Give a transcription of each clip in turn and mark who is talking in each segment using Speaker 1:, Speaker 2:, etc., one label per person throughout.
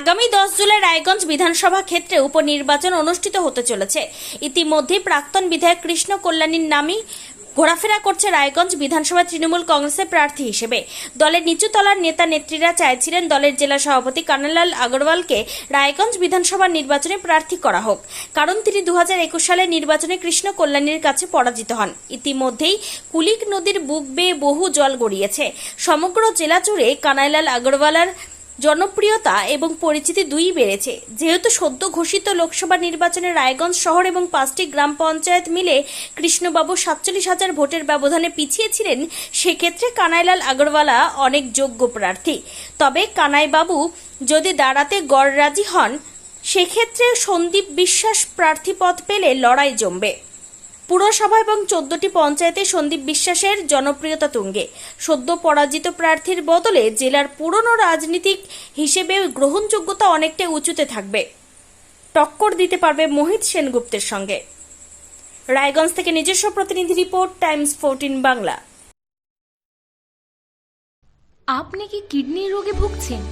Speaker 1: আগামী দশ জুলাই রায়গঞ্জ বিধানসভা ক্ষেত্রে উপনির্বাচন অনুষ্ঠিত হতে চলেছে। ইতিমধ্যে প্রাক্তন বিধায়ক কৃষ্ণ কল্যাণীর নামই ঘোরাফেরা করছে রায়গঞ্জ বিধানসভা তৃণমূল কংগ্রেসের প্রার্থী হিসেবে। দলের নিচুতলার নেতা নেত্রীরা চাইছিলেন দলের জেলা সভাপতি কানালাল আগরওয়ালকে রায়গঞ্জ বিধানসভা নির্বাচনে প্রার্থী করা হোক। কারণ তিনি দু হাজার একুশ সালের নির্বাচনে কৃষ্ণ কল্যাণীর কাছে পরাজিত হন। ইতিমধ্যেই কুলিক নদীর বুক বেয়ে বহু জল গড়িয়েছে। সমগ্র জেলা জুড়ে কানাইলাল আগরওয়ালার জনপ্রিয়তা এবং পরিচিতি দুই বেড়েছে। যেহেতু সদ্য ঘোষিত লোকসভা নির্বাচনে রায়গঞ্জ শহর এবং পাঁচটি গ্রাম পঞ্চায়েত মিলে কৃষ্ণবাবু সাতচল্লিশ হাজার ভোটের ব্যবধানে পিছিয়ে ছিলেন সেক্ষেত্রে কানাইলাল আগরওয়ালা অনেক যোগ্য প্রার্থী। তবে কানাইবাবু যদি দাঁড়াতে গড়রাজি হন, সেক্ষেত্রে সন্দীপ বিশ্বাস প্রার্থী পদ পেলে লড়াই জমবে। পুরসভা এবং চোদ্দটি পঞ্চায়েতে সন্দীপ বিশ্বাসের জনপ্রিয়তা তুঙ্গে। সদ্য পরাজিত প্রার্থীর বদলে জেলার পুরনো রাজনীতিক হিসেবে গ্রহণযোগ্যতা অনেকটাই উঁচুতে থাকবে। টক্কর দিতে পারবে মোহিত সেনগুপ্তের সঙ্গে। রায়গঞ্জ থেকে নিজস্ব প্রতিনিধি রিপোর্ট, টাইমস ফোরটিন বাংলা।
Speaker 2: আপনি কি কিডনির রোগে ভুগছেন?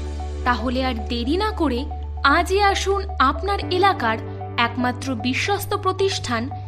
Speaker 2: তাহলে আর দেরি না করে আজই আসুন আপনার এলাকার একমাত্র বিশ্বস্ত প্রতিষ্ঠান